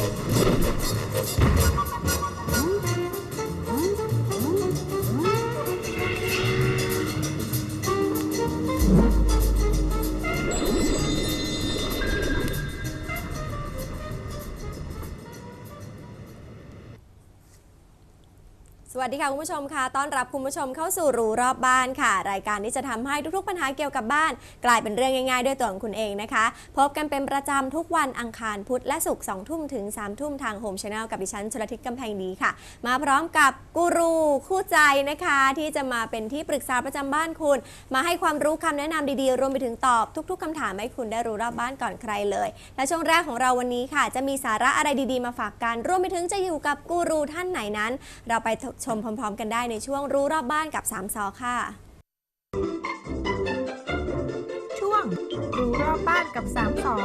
Thank you. สวัสดีค่ะคุณผู้ชมค่ะ ต้อนรับคุณผู้ชมเข้าสู่รู้รอบบ้านค่ะ รายการที่จะทำให้ทุกๆ ปัญหาเกี่ยวกับบ้าน กลายเป็นเรื่องง่ายๆ ด้วยตัวของคุณเองนะคะ พบกันเป็นประจำทุกวันอังคารพุธและศุกร์2ทุ่มถึง3ทุ่มทางโฮมช n แนลกับดิฉันชลทิศกำแพงดีค่ะ มาพร้อมกับกูรูคู่ใจนะคะ ที่จะมาเป็นที่ปรึกษาประจำบ้านคุณ มาให้ความรู้คำแนะนำดีๆ รวมไปถึงตอบทุก ๆคำถามให้คุณได้รู้รอบบ้านก่อนใครเลย และช่วงแรกของเราวันนี้ค่ะ จะมีสาระอะไรดีๆ มาฝากกันรวมไปถึงจะอยู่กับกูรูท่านไหนนั้น เราไปชมพร้อม ๆ กันได้ในช่วงรู้รอบบ้านกับสามซอค่ะ ช่วงรู้รอบบ้านกับสามสอ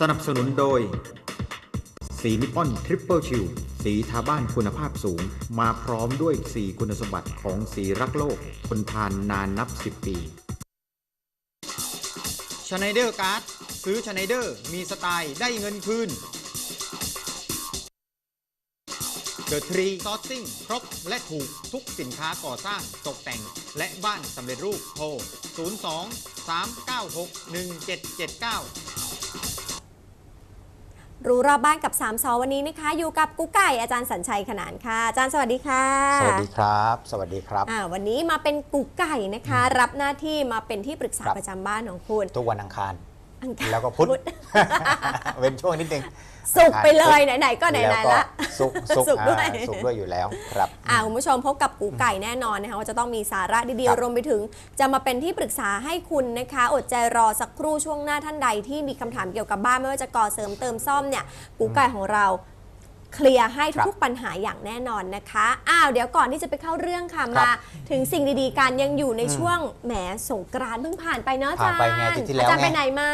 สนับสนุนโดย สีนิปปอนทริปเปิลชิลสีทาบ้านคุณภาพสูง มาพร้อมด้วยสีคุณสมบัติของสีรักโลก ทนทานนานนับ 10 ปีชไนเดอร์การ์ดซื้อชไนเดอร์มีสไตล์ได้เงินคืน The Tree Sourcing ครบและถูกทุกสินค้าก่อสร้างตกแต่ง และบ้านสำเร็จรูปโทร 02 396 1779รู้รอบบ้านกับสามซอวันนี้นะคะ อยู่กับกุ๊กไก่อาจารย์สัญชัยขนานค่ะ อาจารย์สวัสดีค่ะ สวัสดีครับ สวัสดีครับอ่าวันนี้มาเป็นกุ๊กไก่นะคะ รับหน้าที่มาเป็นที่ปรึกษาครับประจำบ้านของคุณ ทุกวันอังคารอังคาร แล้วก็พุธเว้นช่วงนิดนึงสุกร์ไปเลยอังคารไหนๆก็ไหนแล้วๆละสุกร์สุกร์ศุกร์ด้วยอ่าสุกร์ด้วยอยู่แล้วครับอ่าคุณผู้ชมพบกับกูไก่แน่นอนนะคะว่าจะต้องมีสาระดีครับๆรวมไปถึง จะมาเป็นที่ปรึกษาให้คุณนะคะ อดใจรอสักครู่ช่วงหน้าท่านใดที่มีคำถามเกี่ยวกับบ้านไม่ว่าจะก่อเสริมเติมซ่อมเนี่ยกูไก่ของเรา เคลียร์ให้ครับทุกๆปัญหาอย่างแน่นอนนะคะอ้าวเดี๋ยวก่อนที่จะไปเข้าเรื่องค่ะครับมาถึงสิ่งดีๆกันยังอยู่ในอืมช่วงแหมสงกรานต์เพิ่งผ่านไปเนาะอาจารย์ผ่านไปไงอาทิตย์ที่แล้วอาจารย์ไง ไปไหนมา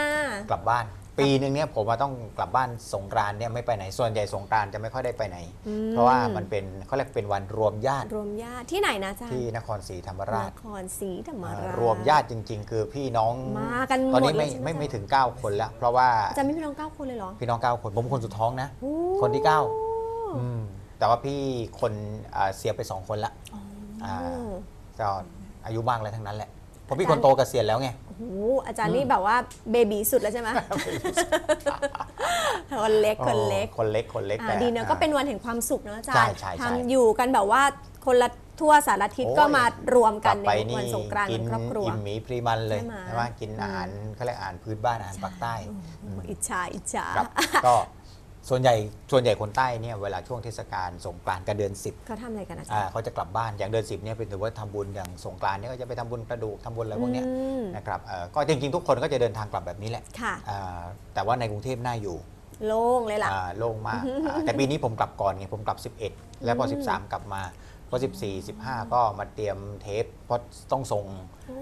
กลับบ้าน ปีหนึ่งเนี่ยผมว่าต้องกลับบ้านสงกรานต์เนี่ยไม่ไปไหนส่วนใหญ่สงกรานต์จะไม่ค่อยได้ไปไหน อืม เพราะว่ามันเป็นเขาเรียกเป็นวันรวมญาติรวมญาติที่ไหนนะอาจารย์ที่นครศรีธรรมราช นครศรีธรรมราช รวมญาติจริง ๆ คือพี่น้องมากันหมดตอนนี้ไม่เลยใช่ไหม ไม่จ๊ะไม่ถึง 9 คนแล้ว เพราะว่าอาจารย์มีพี่น้องเก้าคนเลยเหรอพี่น้อง 9 คนผมเป็นคนสุดท้องนะโอ้คนที่เก้า อืมแต่ว่าพี่คนอ่าเสียไปสองคนละอ๋อก็อายุมากแล้วทั้งนั้นแหละเพราะพี่อาจารย์คนโตเกษียณแล้วไง โอ้โหอาจารย์นี่แบบว่าเบบีสุดแล้วใช่ไหม คนเล็กคนเล็กอ๋อคนเล็กคนเล็กอ่าแต่ ดีเนอะก็เป็นวันแห่งความสุขเนอะอาจารย์ใช่ใช่ใช่ ทำอยู่กันแบบว่าคนละทั่วสารทิศโอ้ยก็มารวมกกัลันบในไปวันนี่สงกรานต์กิเป็นครอบครัว อิ่มหมีพรีมันเลยใช่ไหม ใช่ไหมกินอาหารเขาเรียกอาหารพื้นบ้านอาหารปากใต้โอ้โหอิจฉาอิจฉา ครับ ก็ ส่วนใหญ่ส่วนใหญ่คนใต้เนี่ยเวลาช่วงเทศกาลสงกรานต์กับเดือน10เขาทำอะไรกันอาจารอ่าย์ เขาจะกลับบ้านอย่างเดือน10เนี่ยเป็นถือว่าทำบุญอย่างสงกรานต์เนี่ยก็จะไปทำบุญกระดูกทำบุญอะไรพวกเนี้ยอืม นะครับเอ่อก็จริงๆ ทุกคนก็จะเดินทางกลับแบบนี้แหละค่ะ อ่าแต่ว่าในกรุงเทพน่าอยู่โล่งเลยล่ะ อ่าโล่งมากอ่าแต่ปีนี้ผมกลับก่อนไงผมกลับ 11 แล้วพอ อืม 13 กลับมา พอ 14 15 ก็มาเตรียมเทปเพราะต้องส่ง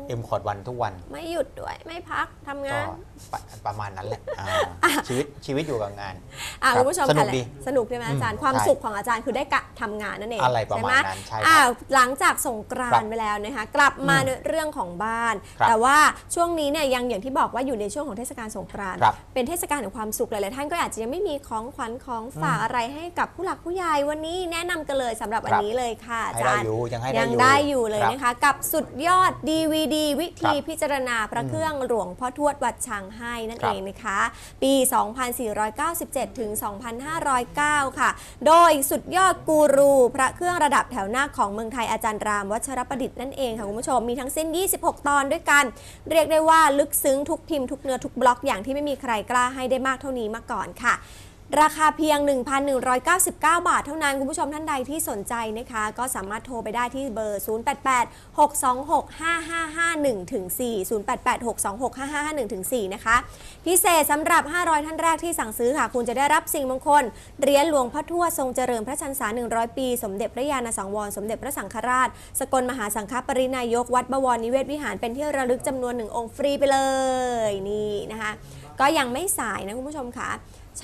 เอ็มคอร์ดวันทุกวัน ไม่หยุดด้วยไม่พักทำก็งานปะประมาณนั้นแหละอ่าชีวิตชีวิตอยู่กับงาน อะครับคุณผู้ชมสนุกค่ะดี สนุกใช่ไหมอาจารย์ อืมความใช่สุขของอาจารย์คือได้กะทำงานนั่นเองอะไรประมาณใช่ไหนั้นใช่ครับอะหลังจากสงกรานครัต์บไปแล้วนะคะ กลับมาอืมในเรื่องของบ้าน ครับแต่ว่าช่วงนี้เนี่ยยังอย่างที่บอกว่าอยู่ในช่วงของเทศกาลสงกรานต์ครับเป็นเทศกาลแห่งความสุขหลายๆท่านก็อาจจะยังไม่มีของขวัญของฝากอืมอะไรให้กับผู้หลักผู้ใหญ่วันนี้แนะนำกันเลยสำหรับวันครับ นี้เลยค่ะอาให้จาได้รย์อยู่ยังให้ได้ยัอยู่ได้อยู่เลยครับ นะคะ กับสุดยอด DVD วิธีครับพิจารณาพระเครื่องหลวงพ่อทวดวัดช้างให้นั่นครัเอบงนะคะ ปี 2497 ถึง 2509 ค่ะ โดยสุดยอดกูรูพระเครื่องระดับแถวหน้าของเมืองไทยอาจารย์รามวัชรประดิษฐ์นั่นเองค่ะคุณผู้ชมมีทั้งสิ้น 26 ตอนด้วยกัน เรียกได้ว่าลึกซึ้งทุกพิมพ์ทุกเนื้อทุกบล็อกอย่างที่ไม่มีใครกล้าให้ได้มากเท่านี้มาก่อนค่ะ ราคาเพียง 1,199 บาทเท่านั้น คุณผู้ชมท่านใดที่สนใจนะคะ ก็สามารถโทรไปได้ที่เบอร์ 088 626 5551ถึง4 088 626 5551ถึง4นะคะ พิเศษสำหรับ 500 ท่านแรกที่สั่งซื้อค่ะ คุณจะได้รับสิ่งมงคลเหรียญหลวงพ่อทวดทรงเจริญพระชันษา 100 ปี สมเด็จพระยาณสังวร สมเด็จพระสังฆราช สกลมหาสังฆปรินายก วัดบวรนิเวศวิหารเป็นที่ระลึกจำนวนหนึ่งองค์ฟรีไปเลยนี่นะคะ ก็ยังไม่สายนะคุณผู้ชมค่ะ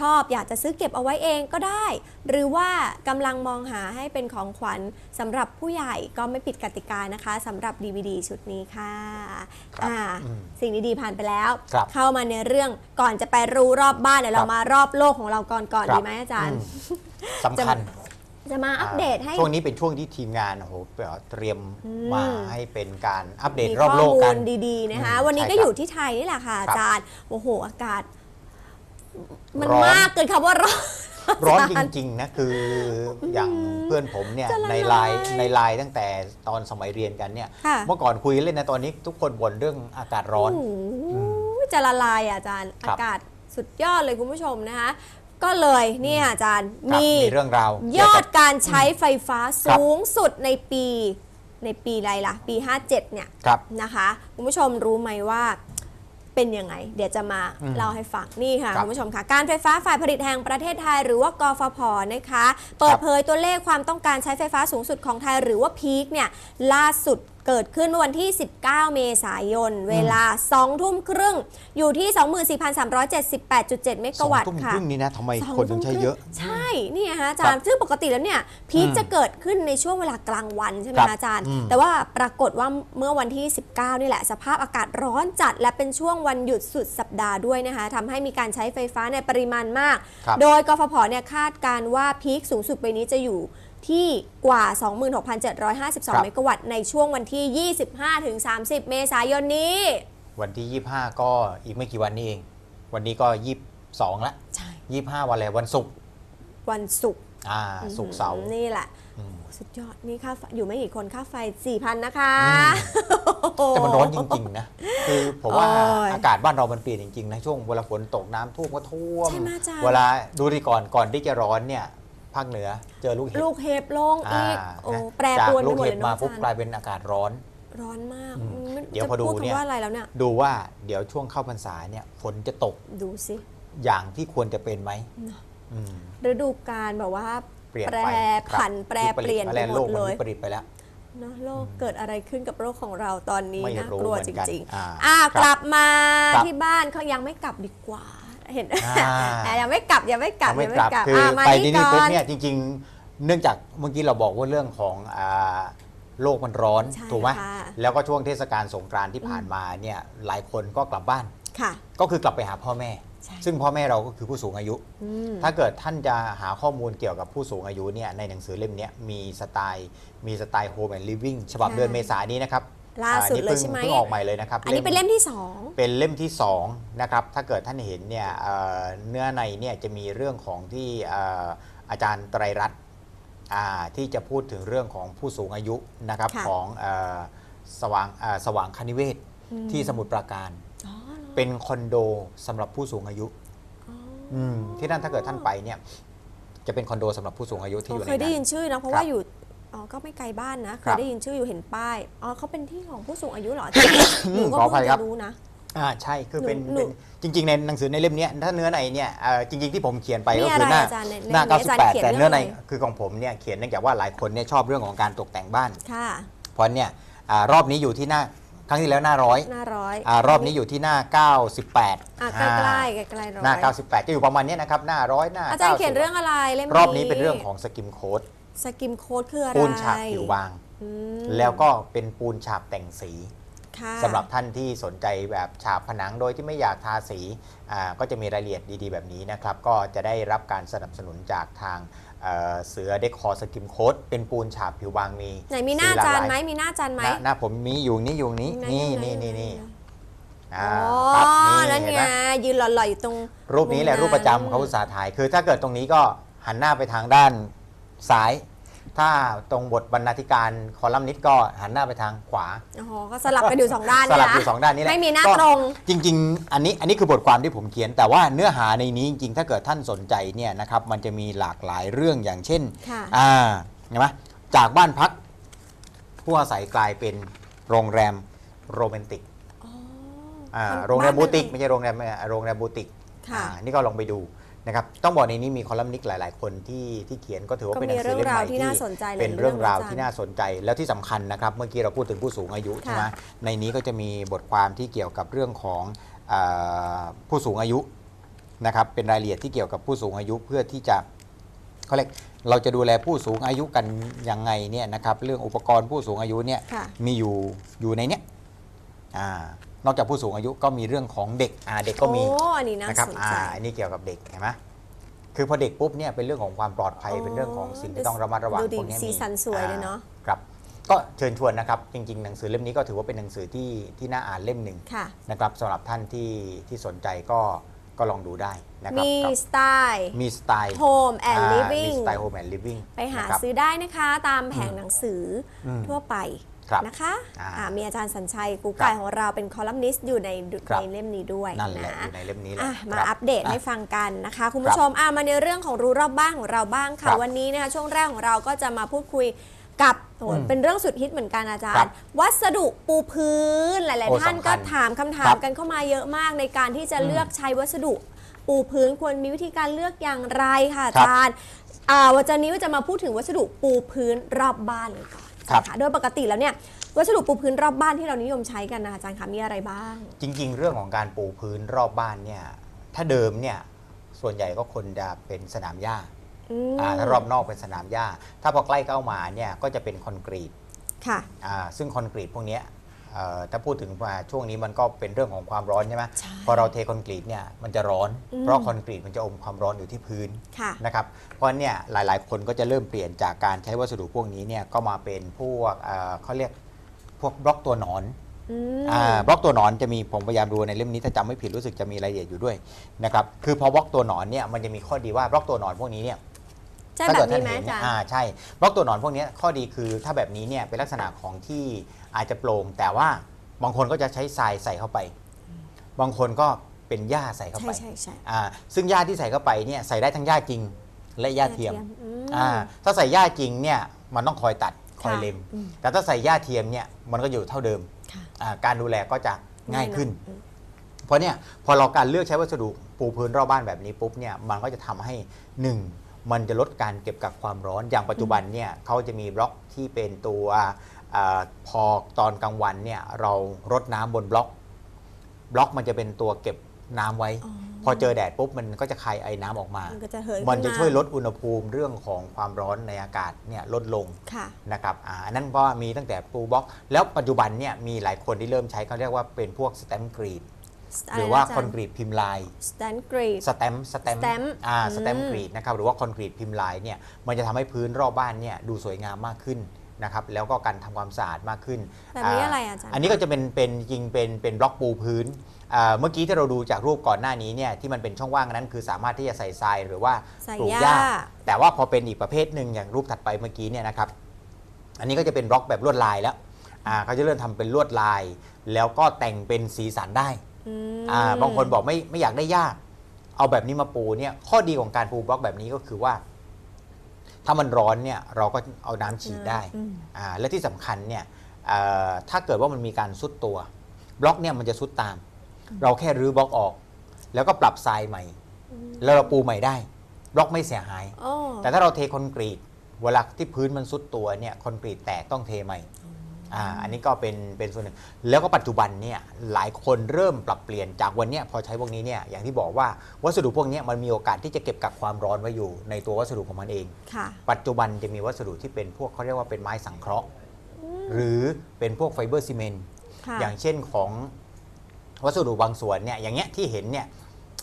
ชอบอยากจะซื้อเก็บเอาไว้เองก็ได้ หรือว่ากำลังมองหาให้เป็นของขวัญสำหรับผู้ใหญ่ก็ไม่ปิดกติกานะคะสำหรับ DVD ชุดนี้ค่ะครับอ่าอืมสิ่งดีๆผ่านไปแล้ว ครับเข้ามาในเรื่องก่อนจะไปรู้รอบบ้านเดี๋ยวครัเราบมารอบโลกของเราก่อนก่อนครับ ดีไหมอาจารย์อืมสำคัญจะมาอัปเดตให้ ช่วงนี้เป็นช่วงที่ทีมงานโอ้โหเตรียมอืม มาให้เป็นการอัปเดตมีรอบข้อโลกมูกัน ลดีๆนะคะ อืมวันนี้ใช่ก็ครับอยู่ที่ไทยนี่แหละค่ะอาจารย์ โอ้โห อากาศ มันร้อน มากเกินคำว่าร้อน ร้อนจริงๆนะคืออย่างเพื่อนผมเนี่ยจะละในลายไลน์ในไลน์ตั้งแต่ตอนสมัยเรียนกันเนี่ย ค่ะ เมื่อก่อนคุยเล่นนะตอนนี้ทุกคนบ่นเรื่องอากาศร้อน โโหจะละลายอะอาจารย์ ครัอาบ กาศสุดยอดเลยคุณผู้ชมนะคะ ก็เลยเนี่ยอาจารย์ครับมีมีเรื่องราวยเกี่อวดกับ การใช้ไฟฟ้าครับ สูงสุดในปีในปีอะไรล่ะ ปี 57 เนี่ยครับ นะคะ คุณผู้ชมรู้ไหมว่า เป็นยังไง เดี๋ยวจะมาอืมเล่าให้ฟังนี่ค่ะครับคุณผู้ชมค่ะการไฟฟ้าฝ่ายผลิตแห่งประเทศไทย หรือว่ากฟผนะคะ เปิดเผยตัวเลขความต้องการใช้ไฟฟ้าสูงสุดของไทย หรือว่าพีคเนี่ยล่าสุด เกิดขึ้นเมื่อวันที่ 19 เมษายน เวลา 2 ทุ่มครึ่ง อยู่ที่ 24,378.7 เมสกะองวัตต์ทุ่มค่ะครึ่งนี้นะทำไมสองคนถึงใช้เยอะทุ่มครึ่งใช่นี่ไงฮะอาจารย์ ซึ่งปกติแล้วเนี่ย พีคอืมจะเกิดขึ้นในช่วงเวลากลางวันใช่ไหมครับคะอาจารย์อืมแต่ว่าปรากฏว่าเมื่อวันที่ 19 นี่แหละ สภาพอากาศร้อนจัด และเป็นช่วงวันหยุดสุดสัปดาห์ด้วยนะคะทำให้มีการใช้ไฟฟ้าในปริมาณมากครับโดยกฟผเนี่ยคาดการณ์ว่าพีคสูงสุดปีนี้จะอยู่ ที่กว่า 26,752 เมกะวัตต์ในช่วงวันที่ 25-30 เมษายนนี้ วันที่ 25 ก็อีกไม่กี่วันนี้เอง วันนี้ก็ 22 ละใช่25 วันอะไรวันศุกร์วันศุกร์อ่าศุกร์เสาร์นี่แหละอืมสุดยอดนี่ค่าไฟอยู่ไม่กี่คนค่าไฟ 4,000 นะคะ แต่มันร้อนจริง ๆ นะ คือผมว่าโอ้ยอากาศบ้านเรามันเปลี่ยนจริง ๆ นะ ช่วงเวลาฝนตกน้ำท่วมก็ท่วมใช่ไหมอาจารย์เวลาดูดีก่อนก่อนที่จะร้อนเนี่ย ภาคเหนือ เจอลูกเห็บลูกเห็บลงอ่าอีกโอ้นะแปรจากปรวนลูไปกหมดเห็เลบยเนมาอะปุ๊บอาจารกลายย์เป็นอากาศร้อน ร้อนมากอืมมันเดี๋ยวจะพอดูพูดเนี่ยคำว่าอะไรแล้วเนี่ยดูว่าเดี๋ยวช่วงเข้าพรรษาเนี่ยฝนจะตกดูสิอย่างที่ควรจะเป็นไหมอืมฤดูกาลแบบว่าเปลี่ยนแปรไปครับผันแปรเปลี่ยนวิไปริตหมโลดกมัเลนยวิปริตไปแล้วเนอะโลกเกิดอะไรขึ้นกับโลกของเราตอนนี้ไม่นะรู้กลัวเหมืจอนกันริงอ่าๆอ่าครับกลับมาครับที่บ้านเขายังไม่กลับดีกว่า เห็นอ่าแต่ยังไม่กลับยังไม่กลับทำไม่ยังกลับคืออะมาไปนี่ที่นี่ก่ปุ๊บอนเนี่ยจริง ๆ เนื่องจากเมื่อกี้เราบอกว่าเรื่องของอ่าโลกมันร้อนใช่ถูกไหมค่ะ แล้วก็ช่วงเทศกาลสงกรานต์ที่ผ่านมาเนี่ยหลายคนก็กลับบ้าน ค่ะ ก็คือกลับไปหาพ่อแม่ ใช่ ซึ่งพ่อแม่เราก็คือผู้สูงอายุ อืม ถ้าเกิดท่านจะหาข้อมูลเกี่ยวกับผู้สูงอายุเนี่ยในหนังสือเล่มเนี้ยมีสไตล์มีสไตล์ Home and Living ฉบับค่ะเดือนเมษายนนี้นะครับ ล่าสุดอ่เลยพิ่งใช่ไหมเพิ่งออกใหม่เลยนะครับอันนี้เป็นเล่มที่สองเป็นเล่มที่2นะครับถ้าเกิดท่านเห็นเนี่ยเอ่อเนื้อในเนี่ยจะมีเรื่องของที่เอ่ออาจารย์ไตรรัตน์อ่าที่จะพูดถึงเรื่องของผู้สูงอายุนะครับค่ะของเอ่อสว่างเอ่อสว่างคณิเวศอืมที่สมุทรปราการอ๋อเหรอเป็นคอนโดสำหรับผู้สูงอายุอ๋ออืมที่นั่นถ้าเกิดท่านไปเนี่ยจะเป็นคอนโดสำหรับผู้สูงอายุที่อยู่ในเคยได้นั้ยินนชื่อนะเพราะครับว่าอยู่ อ๋อ ก็ไม่ไกลบ้านนะ เคครัยบได้ยินชื่ออยู่เห็นป้าย อ๋อเขาเป็นที่ของผู้สูงอายุเหรออืมหนูก็ขออภัเพิ่ยงครับจะรู้นะ อ่าใช่คือเป็นหนู เป็นจริง ๆ ในหนังสือในเล่มเนี้ยถ้าเนื้อในเนี่ยเอ่อจริง ๆ ที่ผมเขียนไปนี่ก็คืออะไรหน้าอาจารย์ในหน้าในอาจารย์เขียน98แต่เนื้อในเรื่องอะไร คือของผมเนี่ยเขียนเนื่องจากว่าหลายคนเนี่ยชอบเรื่องของการตกแต่งบ้าน ค่ะ เพราะเนี่ยอ่ารอบนี้อยู่ที่หน้าครั้งที่แล้วหน้าร้อยหน้าร้อยอ่ารอบนี้อยู่ที่หน้า 98อะใกล้ๆใกล้ๆใกล้ๆร้อยหน้า 98 จะอยู่ประมาณเนี้ยนะครับหน้าร้อยหน้าอาจารย์เขียน90เรื่องอะไรเล่มรอบนี้เป็นเรื่องของสกิมโค้ด สกิมโค้ดคืออะไรปูนฉาบผิวบาง อืมแล้วก็เป็นปูนฉาบแต่งสี ค่ะสำหรับท่านที่สนใจแบบฉาบผนังโดยที่ไม่อยากทาสีอ่าก็จะมีรายละเอียดดีๆ แบบนี้นะครับ ก็จะได้รับการสนับสนุนจากทางเอ่อเสือเดคอสกิมโค้ดเป็นปูนฉาบผิวบางมีไหนมีหน้าสีลอาจารย์ลไหมมีหน้าอาจารย์ไหมหน้าหน้าผมมีอยู่นี่อยู่นี้ไหนี่ไหนี่นี่นี่อ๋อ่าอครับนั่นเห็ไงไหมยืนหล่อๆอยู่ตรงรูปนี้แหละมุมนั้นรูปประจำเขาอุตสาห์ถ่ายคือถ้าเกิดตรงนี้ก็หันหน้าไปทางด้าน ซ้าย ถ้าตรงบทบรรณาธิการคอลัมนิสต์ก็หันหน้าไปทางขวาอ๋อก็สลับกันอยู่สองด้านสเนี่ยลับนะอยู่สองด้านนี้แหละไม่มีหน้าก็ตรง จริง ๆ อันนี้อันนี้คือบทความที่ผมเขียน แต่ว่าเนื้อหาในนี้จริงๆ ถ้าเกิดท่านสนใจเนี่ยนะครับมันจะมีหลากหลายเรื่องอย่างเช่นค่ะ อ่าเห็นไหมจากบ้านพักผู้อาศัยกลายเป็นโรงแรมโรแมนติก อ๋ออ่าคนโรงแรมบ้านบูติกเป็นไงไม่ใช่โรงแรมอ่าโรงแรมบูติกค่ะ อ่านี่ก็ลองไปดู นะครับต้องบอกในนี้มีคอลัมนิสต์หลาย ๆ คนที่ที่เขียนก็ถือว่าก็เป็นหมีนังสืเรื่อองเล่มราใหวม่ที่ที่น่าสนใจหลายเป็นเรื่องราวเรื่องที่อาจารย์น่าสนใจ แล้วที่สำคัญนะครับเมื่อกี้เราพูดถึงผู้สูงอายุใช่ไหมในนี้ก็จะมีบทความที่เกี่ยวกับเรื่องของอาผู้สูงอายุนะครับเป็นรายละเอียดที่เกี่ยวกับผู้สูงอายุเพื่อที่จะเขาเรียกเราจะดูแลผู้สูงอายุกันยังไงเนี่ยนะครับเรื่องอุปกรณ์ผู้สูงอายุเนี่ยค่ะมีอยู่อยู่ในเนี้ยอ่า นอกจากผู้สูงอายุก็มีเรื่องของเด็กอ่าเด็กก็มีโอ้อันนี้น่านะครับสนอ่าใจ อันนี้เกี่ยวกับเด็กเห็นไหมคือพอเด็กปุ๊บเนี่ยเป็นเรื่องของความปลอดภัยอ๋อเป็นเรื่องของสิ่งที่ต้องระมัดระวังดูดิพวกนี้สีสันสวยเลยเนอะ อ่ครับ ก็เชิญชวนนะครับ จริง ๆ หนังสือเล่มนี้ก็ถือว่าเป็นหนังสือที่ที่น่าอ่านเล่มหนึ่งค่ะ นะครับสำหรับท่านที่ที่สนใจก็ก็ลองดูได้นะครับมีกับสไตล์ มีสไตล์ Home and อ่า Living มีสไตล์ Home and Living ไปหานะครับ ซื้อได้นะคะ ตามแผงหนังสืออมทั่วไปครับ นะคะอ่าอ่ามีอาจารย์สัญชัยกูครัไก่บของเราเป็นคอลัมนิสต์อยู่ในดุครับในเล่มนี้ด้วยนั่นแหละนะอยู่ในเล่มนี้แหละอะมาครับอัปเดตให้อะฟังกันนะคะ คุณผู้ชมอะมาในเรื่องของรู้รอบบ้านของเราบ้างค่ะครับวันนี้นะคะช่วงแรกของเราก็จะมาพูดคุยกับโอ้โหอืมเป็นเรื่องสุดฮิตเหมือนกันอาจารครัย์บวัสดุปูพื้นหลายโอ้ๆท่านสำคัก็ญถามคำถาครัมบกันเข้ามาเยอะมากในการที่จะอืมเลือกใช้วัสดุปูพื้นควรมีวิธีการเลือกอย่างไรค่ะอาครับจารย์อ่าวันนี้จะมาพูดถึงวัสดุปูพื้นรอบบ้านเลยก่อน ครับค่ะโดยปกติแล้วเนี่ยวัสดุปูพื้นรอบบ้านที่เรานิยมใช้กันนะคะอาจารย์คะมีอะไรบ้าง จริง ๆ เรื่องของการปูพื้นรอบบ้านเนี่ยถ้าเดิมเนี่ยส่วนใหญ่ก็คนจะเป็นสนามหญ้าอืมอ่าถ้ารอบนอกเป็นสนามหญ้า ถ้าพอใกล้เข้ามาเนี่ยก็จะเป็นคอนกรีตค่ะอ่าซึ่งคอนกรีตพวกเนี้ยเอ่อ ถ้าพูดถึงว่าช่วงนี้มันก็เป็นเรื่องของความร้อนใช่ไหมใช่พอเราเทคอนกรีตเนี่ยมันจะร้อนอืมเพราะคอนกรีตมันจะอมความร้อนอยู่ที่พื้นค่ะนะครับเพราะเนี่ยหลายๆ คนก็จะเริ่มเปลี่ยนจากการใช้วัสดุพวกนี้เนี่ยก็มาเป็นพวกเอ่อเขาเรียกพวกบล็อกตัวหนอนอืมอ่าบล็อกตัวหนอนจะมีผมพยายามดูในเล่มนี้ถ้าจำไม่ผิดรู้สึกจะมีรายละเอียดอยู่ด้วยนะครับคือพอบล็อกตัวหนอนเนี่ยมันจะมีข้อดีว่าบล็อกตัวหนอนพวกนี้เนี่ยใช่ถ้าแบเกิบดนี้ท่านไหมเห็นอาจารย์อ่าใช่บล็อกตัวหนอนพวกนี้ข้อดีคือถ้าแบบนี้เนี่ยเป็นลักษณะของที่ อาจจะโปร่งแต่ว่าบางคนก็จะใช้ทรายใส่เข้าไป บางคนก็เป็นหญ้าใส่เข้าใช่ไปใช่ใช่อ่าซึ่งหญ้าที่ใส่เข้าไปเนี่ยใส่ได้ทั้งหญ้าจริงและหญ้าเทียมอืม อ่าถ้าใส่หญ้าจริงเนี่ยมันต้องคอยตัดคอยค่ะเล็ม อืม แต่ถ้าใส่หญ้าเทียมเนี่ยมันก็อยู่เท่าเดิมค่ะอ่าการดูแลก็จะง่ายขึ้น อืม เพราะเนี่ยพอเราการเลือกใช้วัสดุปูพื้นรอบบ้านแบบนี้ปุ๊บเนี่ยมันก็จะทำให้หนึ่งมันจะลดการเก็บกักความร้อนอย่างปัจจุบันเนี่ยเขาจะมีบล็อกที่เป็นตัว อาพอตอนกลางวันเนี่ยเรารดน้ำบนบล็อก บล็อกมันจะเป็นตัวเก็บน้ำไว้อ๋อพอเจอแดดปุ๊บมันก็จะคายไอ้น้ำออกมา มันก็จะเหยมันจะขึ้าช่วยลดอุณหภูมิเรื่องของความร้อนในอากาศเนี่ยลดลงค่ะนะครับอ่าอันนั้นก็มีตั้งแต่ปูบล็อก แล้วปัจจุบันเนี่ยมีหลายคนที่เริ่มใช้เขาเรียกว่าเป็นพวกสแตมป์กรีดหรือว่าคอนกรีตพิมพ์ลายสแตนกรีดสแตมป์สแตมป์ stamp อ่าอืมสแตมป์กรีดนะครับหรือว่าคอนกรีตพิมพ์ลายเนี่ยมันจะทำให้พื้นรอบบ้านเนี่ยดูสวยงามมากขึ้น นะครับแล้วก็การทำความสะอาดมากขึ้นแบบนี้อะไรอาจารย์อันนี้ก็จะเป็นเป็นจริงเป็นเป็นบล็อกปูพื้นอ่าเมื่อกี้ที่เราดูจากรูปก่อนหน้านี้เนี่ยที่มันเป็นช่องว่างนั้นคือสามารถที่จะใส่ทรายหรือว่าใส่ปลูกหหญ้าญ้า แต่ว่าพอเป็นอีกประเภทหนึ่งอย่างรูปถัดไปเมื่อกี้เนี่ยนะครับอันนี้ก็จะเป็นบล็อกแบบลวดลายแล้วอ่าเขาจะเริ่มทำเป็นลวดลาย แล้วก็แต่งเป็นสีสันได้อืมอ่าบางคนบอกไม่ไม่อยากได้หญ้าเอาแบบนี้มาปูเนี่ยข้อดีของการปูบล็อกแบบนี้ก็คือว่า ถ้ามันร้อนเนี่ยเราก็เอาน้ำฉีดได้อืมอ่าและที่สำคัญเนี่ยเอ่อถ้าเกิดว่ามันมีการซุดตัว บล็อกเนี่ยมันจะซุดตาม เราแค่รื้อบล็อกออก แล้วก็ปรับทรายใหม่ แล้วเราปูใหม่ได้ บล็อกไม่เสียหายโอ้แต่ถ้าเราเทคอนกรีตเวลาที่พื้นมันซุดตัวเนี่ยคอนกรีตแตกต้องเทใหม่ อ่าอันนี้ก็เป็นเป็นส่วนหนึ่ง แล้วก็ปัจจุบันเนี่ยหลายคนเริ่มปรับเปลี่ยนจากวันเนี้ยพอใช้พวกนี้เนี่ยอย่างที่บอกว่าวัสดุพวกเนี้ยมันมีโอกาสที่จะเก็บกักความร้อนไว้อยู่ในตัววัสดุของมันเอง ค่ะ ปัจจุบันจะมีวัสดุที่เป็นพวกเขาเรียกว่าเป็นไม้สังเคราะห์ หรือเป็นพวกไฟเบอร์ซีเมนต์ค่ะ อย่างเช่นของวัสดุบางส่วนเนี่ยอย่างเงี้ยที่เห็นเนี่ย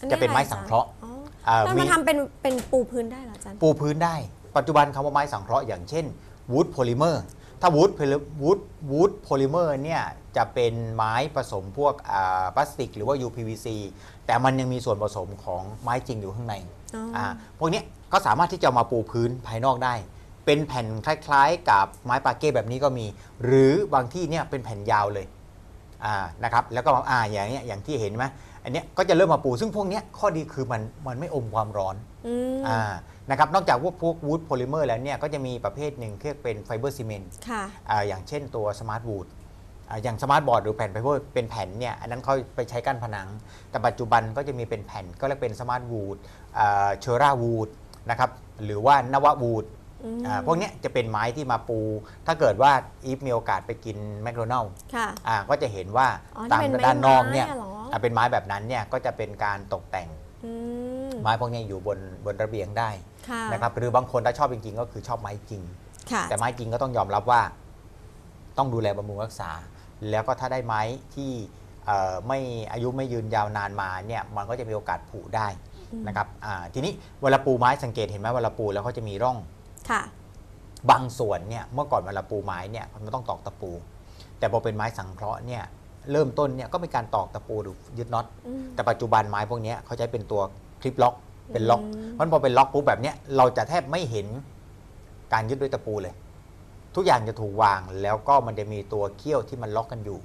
อัจะเป็นไม้สังเคราะห์ อ๋ออ่าแล้วมี มาทำเป็นเป็นปูพื้นได้เหรออาจารย์ ปูพื้นได้ ปัจจุบันคำว่าไม้สังเคราะห์อย่างเช่นวูดโพลิเมอร์ ถ้าวูดวูดวูดโพลิเมอร์เนี่ยจะเป็นไม้ผสมพวกอ่าพลาสติก หรือว่า UPVC แต่มันยังมีส่วนผสมของไม้จริงอยู่ข้างในอ๋ออ่าพวกเนี้ยก็สามารถที่จะเอามาปูพื้นภายนอกได้ เป็นแผ่นคล้ายๆ กับไม้ปาเก้แบบนี้ก็มี หรือบางที่เนี่ยเป็นแผ่นยาวเลยอ่านะครับแล้วก็อ่าอย่างเนี้ยอย่างที่เห็นไหม อันเนี้ยก็จะเริ่มมาปูซึ่งพวกเนี้ยข้อดีคือมันมันไม่อมความร้อนอืมอ่านะครับนอกจากพวกพวกวูดโพลิเมอร์แล้วเนี่ยก็จะมีประเภทหนึ่งที่เรียกเป็นไฟเบอร์ซีเมนต์ค่ะอ่าอย่างเช่นตัวสมาร์ทวูดอย่างสมาร์ทบอร์ดหรือแผ่นไฟเบอร์เป็นแผ่นเนี่ยอันนั้นเขาไปใช้กั้นผนัง แต่ปัจจุบันก็จะมีเป็นแผ่นก็เรียกเป็นสมาร์ทวูดเชอร่าวูดนะครับหรือว่านววูดอืมอ่าพวกเนี้ยจะเป็นไม้ที่มาปู ถ้าเกิดว่าอีฟมีโอกาสไปกินแมคโดนัลล์ค่ะอ่าก็จะเห็นว่าอ๋อตามที่เป็นไม้ด้านนอกเนี่ย ไม้อะเหรออ่าเป็นไม้แบบนั้นเนี่ยก็จะเป็นการตกแต่งอืมไม้พวกเนี้ยอยู่บนบนระเบียงได้ค่ะนะครับหรือบางคนถ้าชอบจริงๆ ก็คือชอบไม้จริงค่ะแต่ไม้จริงก็ต้องยอมรับว่า ต้องดูแลบำรุงรักษา แล้วก็ถ้าได้ไม้ที่เอ่อไม่อายุไม่ยืนยาวนานมาเนี่ยมันก็จะมีโอกาสผุได้อืมนะครับอ่าทีนี้เวลาปูไม้สังเกตเห็นไหมเวลาปูแล้วเขาจะมีร่องค่ะบางส่วนเนี่ยเมื่อก่อนเวลาปูไม้เนี่ยมันต้องตอกตะปู แต่พอเป็นไม้สังเคราะห์เนี่ย เริ่มต้นเนี่ยก็เป็นการตอกตะปูหรือยึดน็อตอืมแต่ปัจจุบันไม้พวกเนี้ยเขาใช้เป็นตัวคลิปล็อกเป็นล็อกอืมมันพอเป็นล็อกปุ๊บแบบเนี้ยเราจะแทบไม่เห็นการยึดด้วยตะปูเลย ทุกอย่างจะถูกวางแล้วก็มันจะมีตัวเขี้ยวที่มันล็อกกันอยู่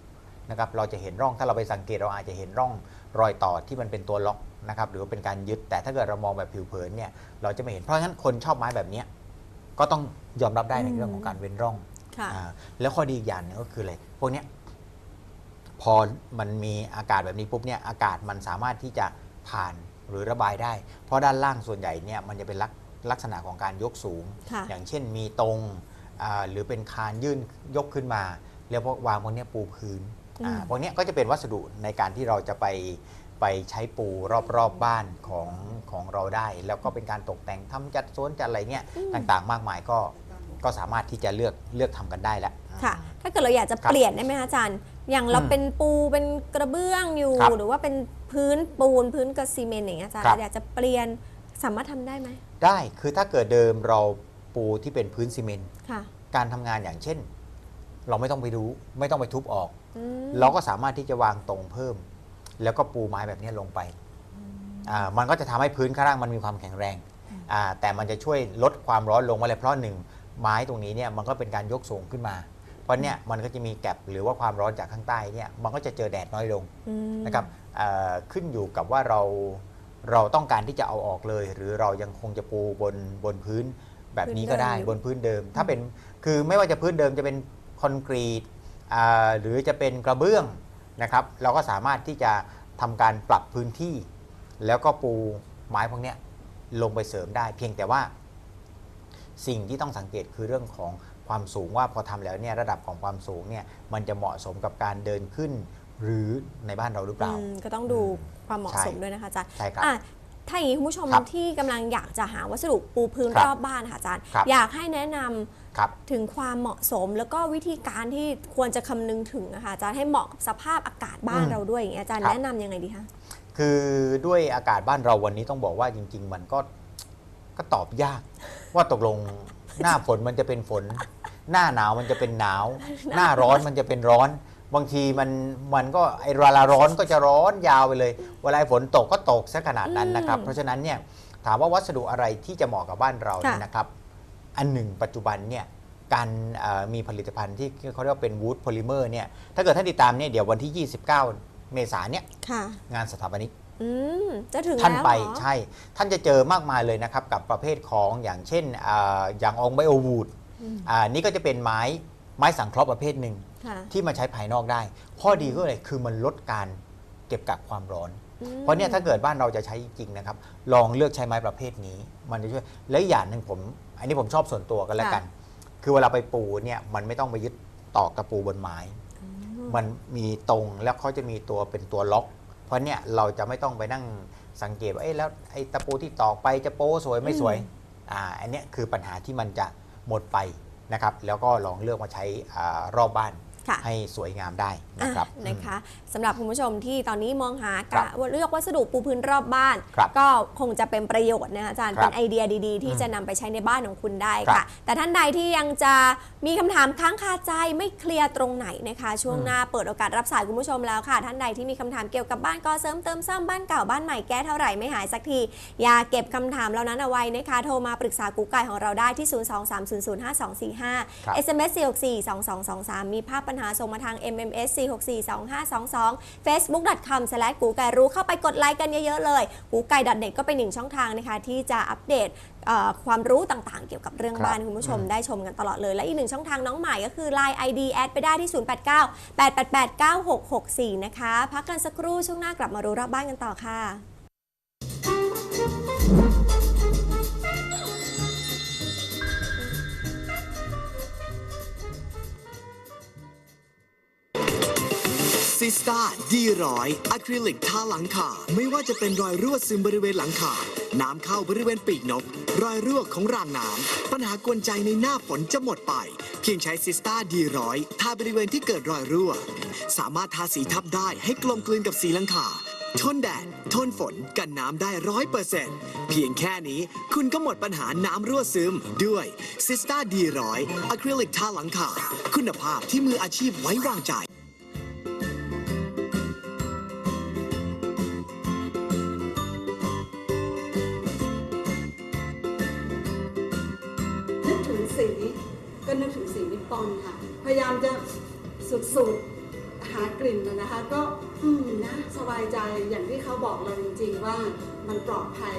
นะครับเราจะเห็นร่องถ้าเราไปสังเกตเราอาจจะเห็นร่องรอยต่อที่มันเป็นตัวล็อกนะครับหรือว่าเป็นการยึดแต่ถ้าเกิดเรามองแบบผิวเผินเนี่ยเราจะไม่เห็นเพราะฉะนั้นคนชอบไม้แบบเนี้ยก็ต้องยอมรับได้ในเรื่องของการเว้นร่องค่ะอ่าแล้วข้อดีอีกอย่างหนึงก็คืออะไรพวกเนี้ย พอมันมีอากาศแบบนี้ปุ๊บเนี่ยอากาศมันสามารถที่จะผ่านหรือระบายได้ เพราะด้านล่างส่วนใหญ่เนี่ยมันจะเป็นลักลักษณะของการยกสูงค่ะอย่างเช่นมีตรงอ่าหรือเป็นคานยื่นยกขึ้นมา แล้วพวกวางพวกเนี้ยปูพื้นอ่าอืมพวกเนี้ยก็จะเป็นวัสดุในการที่เราจะไปไปใช้ปูรอบๆบบ้านของของเราได้ แล้วก็เป็นการตกแต่งทำจัดสวนจัดอะไรเงี้ยต่างๆ มากมายก็ก็สามารถที่จะเลือกเลือกทำกันได้แล้วค่ะ ถ้าเกิดเราอยากจะครับเปลี่ยนได้ไหมคะอาจารย์ อย่างเราอืมเป็นปูเป็นกระเบื้องอยู่ ครับหรือว่าเป็นพื้นปูนพื้นกระซีเมนต์อย่างเงี้ยอาจารย์ครับ อยากจะเปลี่ยนสามารถทำได้ไหมได้คือถ้าเกิดเดิมเราปูที่เป็นพื้นซีเมนต์ค่ะการทำงานอย่างเช่น เราไม่ต้องไปรู้ไม่ต้องไปทุบออก อืมเราก็สามารถที่จะวางตรงเพิ่ม แล้วก็ปูไม้แบบนี้ลงไปอ่ามันก็จะทำให้พื้นข้างล่างมันมีความแข็งแรงอ่าแต่มันจะช่วยลดความร้อนลงมาเลยเพราะหนึ่งไม้ตรงนี้เนี่ยมันก็เป็นการยกสูงขึ้นมา เพราะเนี่ยมันก็จะมีแกลบหรือว่าความร้อนจากข้างใต้เนี่ยมันก็จะเจอแดดน้อยลงอืมนะครับเอ่อขึ้นอยู่กับว่าเราเราต้องการที่จะเอาออกเลย หรือเรายังคงจะปูบนบนพื้นแบบนี้ก็ได้พื้นเดิมบนพื้นเดิม ถ้าเป็นคือไม่ว่าจะพื้นเดิมจะเป็นคอนกรีตอ่าหรือจะเป็นกระเบื้องนะครับเราก็สามารถที่จะทำการปรับพื้นที่ แล้วก็ปูไม้พวกเนี้ยลงไปเสริมได้ เพียงแต่ว่าสิ่งที่ต้องสังเกตคือเรื่องของ ความสูงว่าพอทำแล้วเนี่ยระดับของความสูงเนี่ยมันจะเหมาะสมกับการเดินขึ้น หรือในบ้านเราหรือเปล่าอืมก็ต้องดูความเหมาะใช่สมด้วยนะคะอาจารย์ใช่ครับอะถ้าอย่างนี้คุณผู้ชมครับที่กำลังอยากจะหาวัสดุปูพื้นครับรอบบ้านค่ะอาจารย์ครับอยากให้แนะนำครับถึงความเหมาะสม แล้วก็วิธีการที่ควรจะคำนึงถึงนะคะอาจารย์ให้เหมาะกับสภาพอากาศบ้านอืมเราด้วยอย่างเงี้ยอาจารย์ครับแนะนำยังไงดีคะคือด้วยอากาศบ้านเราวันนี้ต้องบอกว่าจริง ๆ มันก็ก็ตอบยากว่าตกลง หน้าฝนมันจะเป็นฝน หน้าหนาวมันจะเป็นหนาว หน้าร้อนมันจะเป็นร้อน บางทีมันมันก็ไอเวลาร้อนก็จะร้อนยาวไปเลย เวลาฝนตกก็ตกซะขนาดนั้นนะครับอืมเพราะฉะนั้นเนี่ยถามว่าวัสดุอะไรที่จะเหมาะกับบ้านเราเนี่ยค่ะนะครับ อันหนึ่งปัจจุบันเนี่ยการเอ่อมีผลิตภัณฑ์ที่เขาเรียกว่าเป็นวูดโพลิเมอร์เนี่ยถ้าเกิดท่านติดตามเนี่ยเดี๋ยววันที่ 29 เมษายนเนี่ยค่ะงานสถาปนิก อืมจะถึงท่านแล้วไปเหรอ ใช่ ท่านจะเจอมากมายเลยนะครับ กับประเภทของอย่างเช่นอาอย่างองไบโอวูดอืม อ่านี่ก็จะเป็นไม้ไม้สังเคราะห์ประเภทหนึ่ง ค่ะที่มาใช้ภายนอกได้ ข้อดีก็เลยคือมันลดการเก็บกักความร้อน อืมเพราะเนี่ยถ้าเกิดบ้านเราจะใช้จริงๆนะครับ ลองเลือกใช้ไม้ประเภทนี้ มันจะช่วย และอีกอย่างหนึ่งผม อันนี้ผมชอบส่วนตัวกันแล้วกัน คือเวลาไปปูเนี่ยมันไม่ต้องไปยึดตอกตะปูบนไม้มันมีตรงแล้วเขาจะมีตัวเป็นตัวล็อก เพราะเนี่ยเราจะไม่ต้องไปนั่งสังเกตว่าเอ๊ะแล้วไอ้ตะปูที่ตอกไปจะโป้สวยไม่สวยอ่าอันเนี้ยคือปัญหาที่มันจะหมดไปนะครับ แล้วก็ลองเลือกมาใช้อารอบบ้านค่ะ ให้สวยงามได้นะครับอะนะคะสำหรับคุณผู้ชมที่ตอนนี้มองหาครักะบว่าเลือกวัสดุปูพื้นรอบบ้านครับก็คงจะเป็นประโยชน์นะคะอาจารย์ครับเป็นไอเดียดีๆ ที่อืมจะนำไปใช้ในบ้านของคุณได้ครัค่ะบแต่ท่านใดที่ยังจะมีคำถามค้างคาใจไม่เคลียร์ตรงไหนนะคะ ช่วงอืมหน้าเปิดโอกาสรับสายคุณผู้ชมแล้วค่ะ ท่านใดที่มีคำถามเกี่ยวกับบ้านก่อเสริมเติมซ่อมบ้านเก่าบ้านใหม่แก้เท่าไหร่ไม่หายสักทีอย่าเก็บคำถามเหล่านั้นเอาไว้นะคะโทรมาปรึกษากูไก่ของเราได้ที่ 023005245ครับ SMS 4642223 มีภาพปัญหาส่งมาทาง MMS 4642522 facebook.com กูไก่รู้เข้าไปกดไลค์กันเยอะๆเลยกูไก่ .net ก็เป็นหนึ่งช่องทางนะคะที่จะอัปเดตเอ่อความรู้ต่างๆ เกี่ยวกับเรื่องครับบ้านให้คุณผู้ชมอืมได้ชมกันตลอดเลย และอีกหนึ่งช่องทางน้องใหม่ก็คือ Line ID แอดไปได้ที่ 089 888 9664 นะคะ พักกันสักครู่ช่วงหน้ากลับมารู้รอบบ้านกันต่อค่ะ ซิสตาดีร้อยอะคริลิกทาหลังคาไม่ว่าจะเป็นรอยรั่วซึมบริเวณหลังคา น้ำเข้าบริเวณปีกนก รอยรั่วของรางน้ำ ปัญหากวนใจในหน้าฝนจะหมดไป เพียงใช้ซิสตาดีร้อยทาบริเวณที่เกิดรอยรั่ว สามารถทาสีทับได้ให้กลมกลืนกับสีหลังคาทนแดด ทนฝน กันน้ำได้ร้อยเปอร์เซ็นต์เพียงแค่นี้คุณก็หมดปัญหาน้ำรั่วซึมด้วยซิสตาดีร้อยอะคริลิกทาหลังคาคุณภาพที่มืออาชีพไว้วางใจ อนค่ะ พยายามจะสุดๆหากลิ่นนะคะ ก็อืมนะสบายใจอย่างที่เขาบอกเราจริง ๆ ว่ามันปลอดภัย